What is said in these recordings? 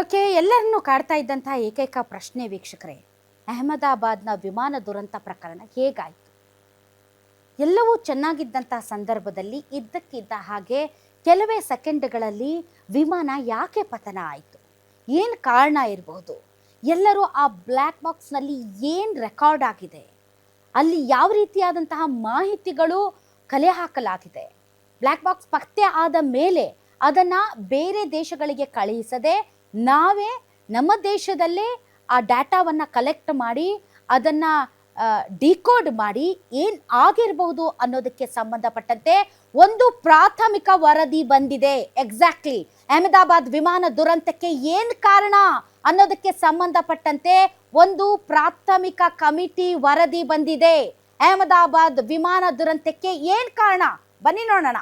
Okay, ಎಲ್ಲರನ್ನೂ ಕಾಡ್ತಾ ಇದ್ದಂತಹ ಏಕೈಕ ಪ್ರಶ್ನೆ ವೀಕ್ಷಕರೇ, ಅಹಮದಾಬಾದ್ನ ವಿಮಾನ ದುರಂತ ಪ್ರಕರಣ ಹೇಗಾಯಿತು? ಎಲ್ಲವೂ ಚೆನ್ನಾಗಿದ್ದಂಥ ಸಂದರ್ಭದಲ್ಲಿ ಇದ್ದಕ್ಕಿದ್ದ ಹಾಗೆ ಕೆಲವೇ ಸೆಕೆಂಡ್ಗಳಲ್ಲಿ ವಿಮಾನ ಯಾಕೆ ಪತನ ಆಯಿತು? ಏನು ಕಾರಣ ಇರಬಹುದು ಎಲ್ಲರೂ ಆ ಬ್ಲ್ಯಾಕ್ ಬಾಕ್ಸ್ನಲ್ಲಿ ಏನು ರೆಕಾರ್ಡ್ ಆಗಿದೆ? ಅಲ್ಲಿ ಯಾವ ರೀತಿಯಾದಂತಹ ಮಾಹಿತಿಗಳು ಕಲೆ ಹಾಕಲಾಗಿದೆ? ಬ್ಲ್ಯಾಕ್ ಬಾಕ್ಸ್ ಪತ್ತೆ ಆದ ಮೇಲೆ ಅದನ್ನು ಬೇರೆ ದೇಶಗಳಿಗೆ ಕಳುಹಿಸದೆ ನಾವೇ ನಮ್ಮ ದೇಶದಲ್ಲೇ ಆ ಡಾಟಾವನ್ನು ಕಲೆಕ್ಟ್ ಮಾಡಿ, ಅದನ್ನು ಡಿಕೋಡ್ ಮಾಡಿ ಏನು ಆಗಿರಬಹುದು ಅನ್ನೋದಕ್ಕೆ ಸಂಬಂಧಪಟ್ಟಂತೆ ಒಂದು ಪ್ರಾಥಮಿಕ ವರದಿ ಬಂದಿದೆ. ಎಕ್ಸಾಕ್ಟ್ಲಿ ಅಹಮದಾಬಾದ್ ವಿಮಾನ ದುರಂತಕ್ಕೆ ಏನು ಕಾರಣ ಅನ್ನೋದಕ್ಕೆ ಸಂಬಂಧಪಟ್ಟಂತೆ ಒಂದು ಪ್ರಾಥಮಿಕ ಕಮಿಟಿ ವರದಿ ಬಂದಿದೆ. ಅಹಮದಾಬಾದ್ ವಿಮಾನ ದುರಂತಕ್ಕೆ ಏನು ಕಾರಣ? ಬನ್ನಿ ನೋಡೋಣ.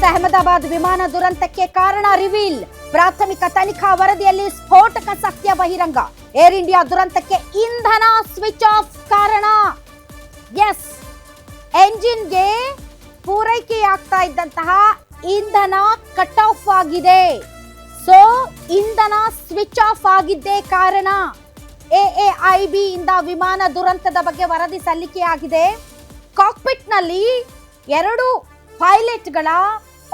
ಕುಳಿದಿದ್ದಾರೆ ಅಹಮದಾಬಾದ್ ವಿಮಾನ ದುರಂತಕ್ಕೆ ಕಾರಣ ರಿವೀಲ್. ಪ್ರಾಥಮಿಕ ತನಿಖಾ ವರದಿಯಲ್ಲಿ ಸ್ಫೋಟಕ ಸತ್ಯ ಬಹಿರಂಗ. ಏರ್ ಇಂಡಿಯಾ ದುರಂತಕ್ಕೆ ಇಂಧನ ಸ್ವಿಚ್ ಆಫ್ ಕಾರಣ. ಎಸ್, ಎಂಜಿನ್ಗೆ ಪೂರೈಕೆಯಾಗ್ತಾ ಇದ್ದಂತಹ ಇಂಧನ ಕಟ್ ಆಫ್ ಆಗಿದೆ. ಸೊ, ಇಂಧನ ಸ್ವಿಚ್ ಆಫ್ ಆಗಿದ್ದೇ ಕಾರಣ. ಎಎಐಬಿ ಇಂದ ವಿಮಾನ ದುರಂತದ ಬಗ್ಗೆ ವರದಿ ಸಲ್ಲಿಕೆಯಾಗಿದೆ. ಕಾಕ್ಪಿಟ್ನಲ್ಲಿ ಎರಡು ಪೈಲಟ್ಗಳ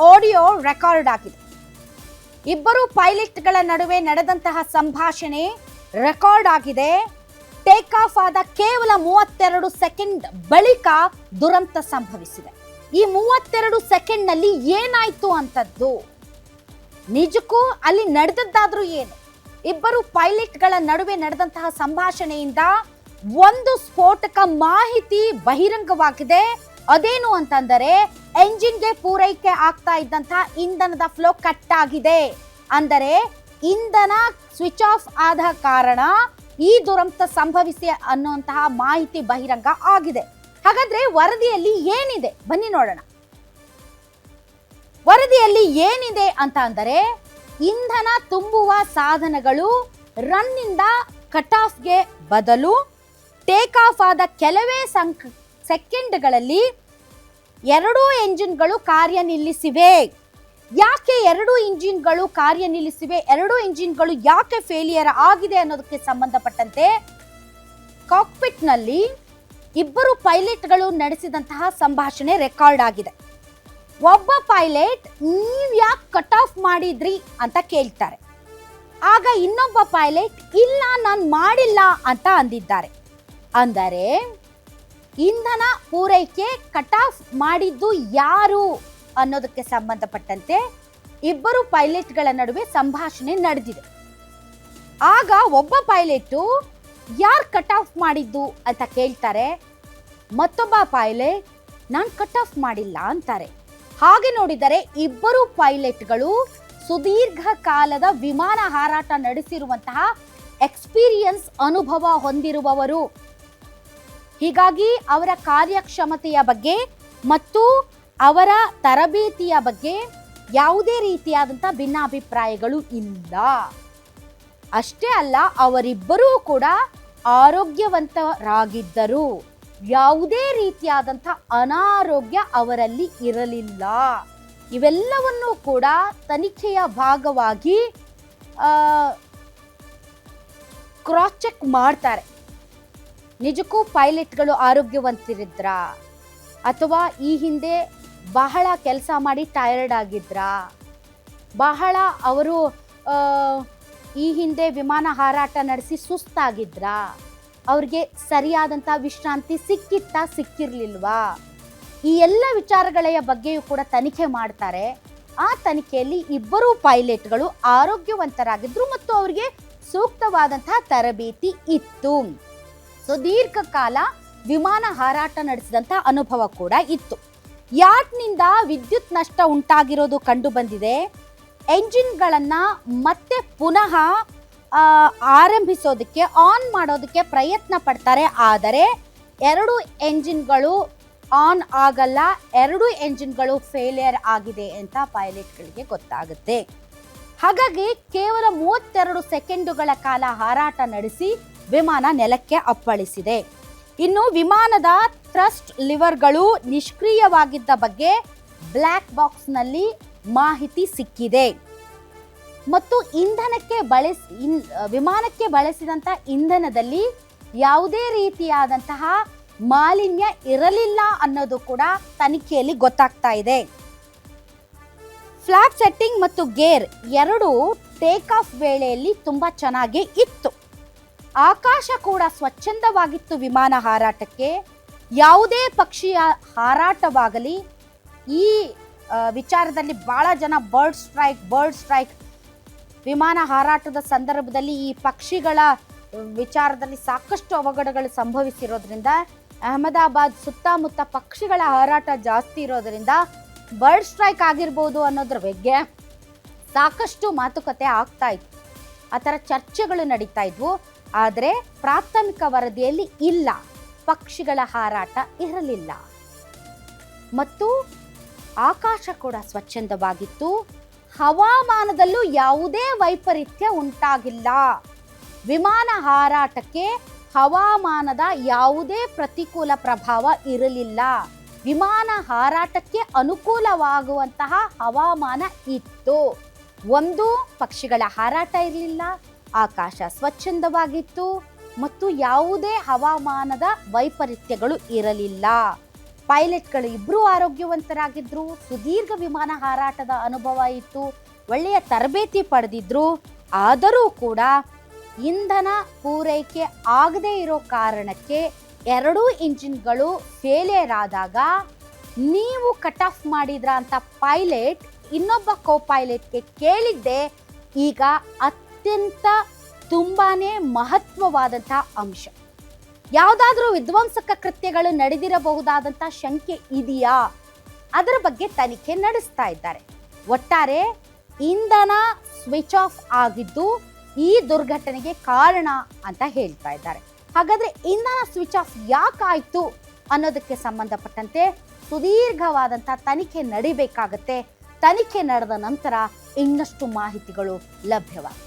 ಆಡಿಯೋ ರೆಕಾರ್ಡ್ ಆಗಿದೆ. ಇಬ್ಬರು ಪೈಲಟ್ಗಳ ನಡುವೆ ನಡೆದಂತಹ ಸಂಭಾಷಣೆ ರೆಕಾರ್ಡ್ ಆಗಿದೆ. ಟೇಕ್ ಆಫ್ ಆದ ಕೇವಲ ಮೂವತ್ತೆರಡು ಸೆಕೆಂಡ್ ಬಳಿಕ ದುರಂತ ಸಂಭವಿಸಿದೆ. ಈ ಮೂವತ್ತೆರಡು ಸೆಕೆಂಡ್ನಲ್ಲಿ ಏನಾಯ್ತು ಅಂತದ್ದು? ನಿಜಕ್ಕೂ ಅಲ್ಲಿ ನಡೆದದ್ದಾದ್ರೂ ಏನು? ಇಬ್ಬರು ಪೈಲಟ್ಗಳ ನಡುವೆ ನಡೆದಂತಹ ಸಂಭಾಷಣೆಯಿಂದ ಒಂದು ಸ್ಫೋಟಕ ಮಾಹಿತಿ ಬಹಿರಂಗವಾಗಿದೆ. ಅದೇನು ಅಂತಂದರೆ ಎಂಜಿನ್ಗೆ ಪೂರೈಕೆ ಆಗ್ತಾ ಇದ್ದಂತಹ ಇಂಧನದ ಫ್ಲೋ ಕಟ್ ಆಗಿದೆ ಅಂದರೆ ಇಂಧನ ಸ್ವಿಚ್ ಆಫ್ ಆದ ಕಾರಣ ಈ ದುರಂತ ಸಂಭವಿಸಿ ಅನ್ನುವಂತಹ ಮಾಹಿತಿ ಬಹಿರಂಗ ಆಗಿದೆ. ಹಾಗಾದ್ರೆ ವರದಿಯಲ್ಲಿ ಏನಿದೆ? ಬನ್ನಿ ನೋಡೋಣ. ವರದಿಯಲ್ಲಿ ಏನಿದೆ ಅಂತ ಅಂದರೆ ಇಂಧನ ತುಂಬುವ ಸಾಧನಗಳು ರನ್ನಿಂದ ಕಟ್ ಆಫ್ಗೆ ಬದಲು ಟೇಕ್ ಆಫ್ ಆದ ಕೆಲವೇ ಸಂಕ್ ಸೆಕೆಂಡ್ಗಳಲ್ಲಿ ಎರಡೂ ಎಂಜಿನ್ಗಳು ಕಾರ್ಯ ನಿಲ್ಲಿಸಿವೆ ಯಾಕೆ ಎರಡು ಇಂಜಿನ್ಗಳು ಕಾರ್ಯ ನಿಲ್ಲಿಸಿವೆ ಎರಡು ಇಂಜಿನ್ಗಳು ಯಾಕೆ ಫೇಲಿಯರ್ ಆಗಿದೆ ಅನ್ನೋದಕ್ಕೆ ಸಂಬಂಧಪಟ್ಟಂತೆ ಕಾಕ್ಪಿಟ್ನಲ್ಲಿ ಇಬ್ಬರು ಪೈಲಟ್ಗಳು ನಡೆಸಿದಂತಹ ಸಂಭಾಷಣೆ ರೆಕಾರ್ಡ್ ಆಗಿದೆ. ಒಬ್ಬ ಪೈಲಟ್, ನೀವ್ ಯಾಕೆ ಕಟ್ ಆಫ್ ಮಾಡಿದ್ರಿ? ಅಂತ ಕೇಳ್ತಾರೆ. ಆಗ ಇನ್ನೊಬ್ಬ ಪೈಲಟ್, ಇಲ್ಲ, ನಾನು ಮಾಡಿಲ್ಲ ಅಂತ ಅಂದಿದ್ದಾರೆ. ಅಂದರೆ ಇಂಧನ ಪೂರೈಕೆ ಕಟ್ ಆಫ್ ಮಾಡಿದ್ದು ಯಾರು ಅನ್ನೋದಕ್ಕೆ ಸಂಬಂಧಪಟ್ಟಂತೆ ಇಬ್ಬರು ಪೈಲಟ್ಗಳ ನಡುವೆ ಸಂಭಾಷಣೆ ನಡೆದಿದೆ. ಆಗ ಒಬ್ಬ ಪೈಲಟು, ಯಾರು ಕಟ್ ಆಫ್ ಮಾಡಿದ್ದು? ಅಂತ ಕೇಳ್ತಾರೆ. ಮತ್ತೊಬ್ಬ ಪೈಲಟ್, ನಾನು ಕಟ್ ಆಫ್ ಮಾಡಿಲ್ಲ ಅಂತಾರೆ. ಹಾಗೆ ನೋಡಿದರೆ ಇಬ್ಬರು ಪೈಲಟ್ಗಳು ಸುದೀರ್ಘ ಕಾಲದ ವಿಮಾನ ಹಾರಾಟ ನಡೆಸಿರುವಂತಹ ಎಕ್ಸ್ಪೀರಿಯನ್ಸ್ ಅನುಭವ ಹೊಂದಿರುವವರು. ಹೀಗಾಗಿ ಅವರ ಕಾರ್ಯಕ್ಷಮತೆಯ ಬಗ್ಗೆ ಮತ್ತು ಅವರ ತರಬೇತಿಯ ಬಗ್ಗೆ ಯಾವುದೇ ರೀತಿಯಾದಂಥ ಭಿನ್ನಾಭಿಪ್ರಾಯಗಳು ಇಲ್ಲ. ಅಷ್ಟೇ ಅಲ್ಲ, ಅವರಿಬ್ಬರೂ ಕೂಡ ಆರೋಗ್ಯವಂತರಾಗಿದ್ದರು. ಯಾವುದೇ ರೀತಿಯಾದಂಥ ಅನಾರೋಗ್ಯ ಅವರಲ್ಲಿ ಇರಲಿಲ್ಲ. ಇವೆಲ್ಲವನ್ನೂ ಕೂಡ ತನಿಖೆಯ ಭಾಗವಾಗಿ ಕ್ರಾಸ್ ಚೆಕ್ ಮಾಡ್ತಾರೆ. ನಿಜಕ್ಕೂ ಪೈಲಟ್ಗಳು ಆರೋಗ್ಯವಂತರಿದ್ರಾ? ಅಥವಾ ಈ ಹಿಂದೆ ಬಹಳ ಕೆಲಸ ಮಾಡಿ ಟಯರ್ಡ್ ಆಗಿದ್ರಾ? ಬಹಳ ಅವರು ಈ ಹಿಂದೆ ವಿಮಾನ ಹಾರಾಟ ನಡೆಸಿ ಸುಸ್ತಾಗಿದ್ರಾ? ಅವ್ರಿಗೆ ಸರಿಯಾದಂಥ ವಿಶ್ರಾಂತಿ ಸಿಕ್ಕಿತ್ತಾ ಸಿಕ್ಕಿರಲಿಲ್ವಾ? ಈ ಎಲ್ಲ ವಿಚಾರಗಳ ಬಗ್ಗೆಯೂ ಕೂಡ ತನಿಖೆ ಮಾಡ್ತಾರೆ. ಆ ತನಿಖೆಯಲ್ಲಿ ಇಬ್ಬರು ಪೈಲಟ್ಗಳು ಆರೋಗ್ಯವಂತರಾಗಿದ್ರು ಮತ್ತು ಅವರಿಗೆ ಸೂಕ್ತವಾದಂತಹ ತರಬೇತಿ ಇತ್ತು. ಸುದೀರ್ಘ ಕಾಲ ವಿಮಾನ ಹಾರಾಟ ನಡೆಸಿದಂಥ ಅನುಭವ ಕೂಡ ಇತ್ತು. ಯಾಟ್ನಿಂದ ವಿದ್ಯುತ್ ನಷ್ಟ ಉಂಟಾಗಿರೋದು ಕಂಡು ಬಂದಿದೆ. ಎಂಜಿನ್ಗಳನ್ನು ಮತ್ತೆ ಪುನಃ ಆರಂಭಿಸೋದಕ್ಕೆ, ಆನ್ ಮಾಡೋದಕ್ಕೆ ಪ್ರಯತ್ನ ಪಡ್ತಾರೆ. ಆದರೆ, ಎರಡು ಎಂಜಿನ್ಗಳು ಆನ್ ಆಗಲ್ಲ, ಎರಡು ಎಂಜಿನ್ಗಳು ಫೇಲಿಯರ್ ಆಗಿದೆ ಅಂತ ಪೈಲಟ್ಗಳಿಗೆ ಗೊತ್ತಾಗುತ್ತೆ. ಹಾಗಾಗಿ ಕೇವಲ ಮೂವತ್ತೆರಡು ಸೆಕೆಂಡುಗಳ ಕಾಲ ಹಾರಾಟ ನಡೆಸಿ ವಿಮಾನ ನೆಲಕ್ಕೆ ಅಪ್ಪಳಿಸಿದೆ. ಇನ್ನು ವಿಮಾನದ ಥ್ರಸ್ಟ್ ಲಿವರ್ಗಳು ನಿಷ್ಕ್ರಿಯವಾಗಿದ್ದ ಬಗ್ಗೆ ಬ್ಲ್ಯಾಕ್ ಬಾಕ್ಸ್ನಲ್ಲಿ ಮಾಹಿತಿ ಸಿಕ್ಕಿದೆ. ಮತ್ತು ಇಂಧನಕ್ಕೆ ಬಳಸಿ, ಇನ್, ವಿಮಾನಕ್ಕೆ ಬಳಸಿದಂಥ ಇಂಧನದಲ್ಲಿ ಯಾವುದೇ ರೀತಿಯಾದಂತಹ ಮಾಲಿನ್ಯ ಇರಲಿಲ್ಲ ಅನ್ನೋದು ಕೂಡ ತನಿಖೆಯಲ್ಲಿ ಗೊತ್ತಾಗ್ತಾ ಇದೆ. ಫ್ಲಾಟ್ ಸೆಟ್ಟಿಂಗ್ ಮತ್ತು ಗೇರ್ ಎರಡು ಟೇಕ್ ಆಫ್ ವೇಳೆಯಲ್ಲಿ ತುಂಬ ಚೆನ್ನಾಗಿ ಇತ್ತು. ಆಕಾಶ ಕೂಡ ಸ್ವಚ್ಛಂದವಾಗಿತ್ತು ವಿಮಾನ ಹಾರಾಟಕ್ಕೆ. ಯಾವುದೇ ಪಕ್ಷಿಯ ಹಾರಾಟವಾಗಲಿ, ಈ ವಿಚಾರದಲ್ಲಿ ಬಹಳ ಜನ ಬರ್ಡ್ ಸ್ಟ್ರೈಕ್ ಬರ್ಡ್ ಸ್ಟ್ರೈಕ್ ವಿಮಾನ ಹಾರಾಟದ ಸಂದರ್ಭದಲ್ಲಿ ಈ ಪಕ್ಷಿಗಳ ವಿಚಾರದಲ್ಲಿ ಸಾಕಷ್ಟು ಅವಘಡಗಳು ಸಂಭವಿಸಿರೋದ್ರಿಂದ, ಅಹಮದಾಬಾದ್ ಸುತ್ತಮುತ್ತ ಪಕ್ಷಿಗಳ ಹಾರಾಟ ಜಾಸ್ತಿ ಇರೋದ್ರಿಂದ ಬರ್ಡ್ ಸ್ಟ್ರೈಕ್ ಆಗಿರ್ಬೋದು ಅನ್ನೋದ್ರ ಬಗ್ಗೆ ಸಾಕಷ್ಟು ಮಾತುಕತೆ ಆಗ್ತಾ ಇತ್ತು. ಆ ಥರ ಚರ್ಚೆಗಳು ನಡೀತಾ ಇದ್ವು. ಆದರೆ ಪ್ರಾಥಮಿಕ ವರದಿಯಲ್ಲಿ ಇಲ್ಲ. ಪಕ್ಷಿಗಳ ಹಾರಾಟ ಇರಲಿಲ್ಲ. ಮತ್ತು ಆಕಾಶ ಕೂಡ ಸ್ವಚ್ಛಂದವಾಗಿತ್ತು. ಹವಾಮಾನದಲ್ಲೂ ಯಾವುದೇ ವೈಪರೀತ್ಯ ಉಂಟಾಗಿಲ್ಲ. ವಿಮಾನ ಹಾರಾಟಕ್ಕೆ ಹವಾಮಾನದ ಯಾವುದೇ ಪ್ರತಿಕೂಲ ಪ್ರಭಾವ ಇರಲಿಲ್ಲ. ವಿಮಾನ ಹಾರಾಟಕ್ಕೆ ಅನುಕೂಲವಾಗುವಂತಹ ಹವಾಮಾನ ಇತ್ತು. ಒಂದು, ಪಕ್ಷಿಗಳ ಹಾರಾಟ ಇರಲಿಲ್ಲ. ಆಕಾಶ ಸ್ವಚ್ಛಂದವಾಗಿತ್ತು ಮತ್ತು ಯಾವುದೇ ಹವಾಮಾನದ ವೈಪರೀತ್ಯಗಳು ಇರಲಿಲ್ಲ. ಪೈಲಟ್ಗಳು ಇಬ್ಬರೂ ಆರೋಗ್ಯವಂತರಾಗಿದ್ರು, ಸುದೀರ್ಘ ವಿಮಾನ ಹಾರಾಟದ ಅನುಭವ ಇತ್ತು, ಒಳ್ಳೆಯ ತರಬೇತಿ ಪಡೆದಿದ್ರು. ಆದರೂ ಕೂಡ ಇಂಧನ ಪೂರೈಕೆ ಆಗದೇ ಇರೋ ಕಾರಣಕ್ಕೆ ಎರಡೂ ಇಂಜಿನ್ಗಳು ಫೇಲಿಯರ್ ಆದಾಗ ನೀವು ಕಟ್ ಆಫ್ ಮಾಡಿದ್ರ ಅಂತ ಪೈಲಟ್ ಇನ್ನೊಬ್ಬ ಕೋ ಪೈಲಟ್ಗೆ ಕೇಳಿದ್ದೆ, ಈಗ ಅತ್ಯಂತ ತುಂಬಾ ಮಹತ್ವವಾದಂಥ ಅಂಶ. ಯಾವುದಾದ್ರೂ ವಿಧ್ವಂಸಕ ಕೃತ್ಯಗಳು ನಡೆದಿರಬಹುದಾದಂಥ ಶಂಕೆ ಇದೆಯಾ? ಅದರ ಬಗ್ಗೆ ತನಿಖೆ ನಡೆಸ್ತಾ ಇದ್ದಾರೆ. ಒಟ್ಟಾರೆ ಇಂಧನ ಸ್ವಿಚ್ ಆಫ್ ಆಗಿದ್ದು ಈ ದುರ್ಘಟನೆಗೆ ಕಾರಣ ಅಂತ ಹೇಳ್ತಾ ಇದ್ದಾರೆ. ಹಾಗಾದ್ರೆ ಇಂಧನ ಸ್ವಿಚ್ ಆಫ್ ಯಾಕಾಯ್ತು ಅನ್ನೋದಕ್ಕೆ ಸಂಬಂಧಪಟ್ಟಂತೆ ಸುದೀರ್ಘವಾದಂಥ ತನಿಖೆ ನಡಿಬೇಕಾಗತ್ತೆ. ತನಿಖೆ ನಡೆದ ನಂತರ ಇನ್ನಷ್ಟು ಮಾಹಿತಿಗಳು ಲಭ್ಯವಾಗ್ತವೆ.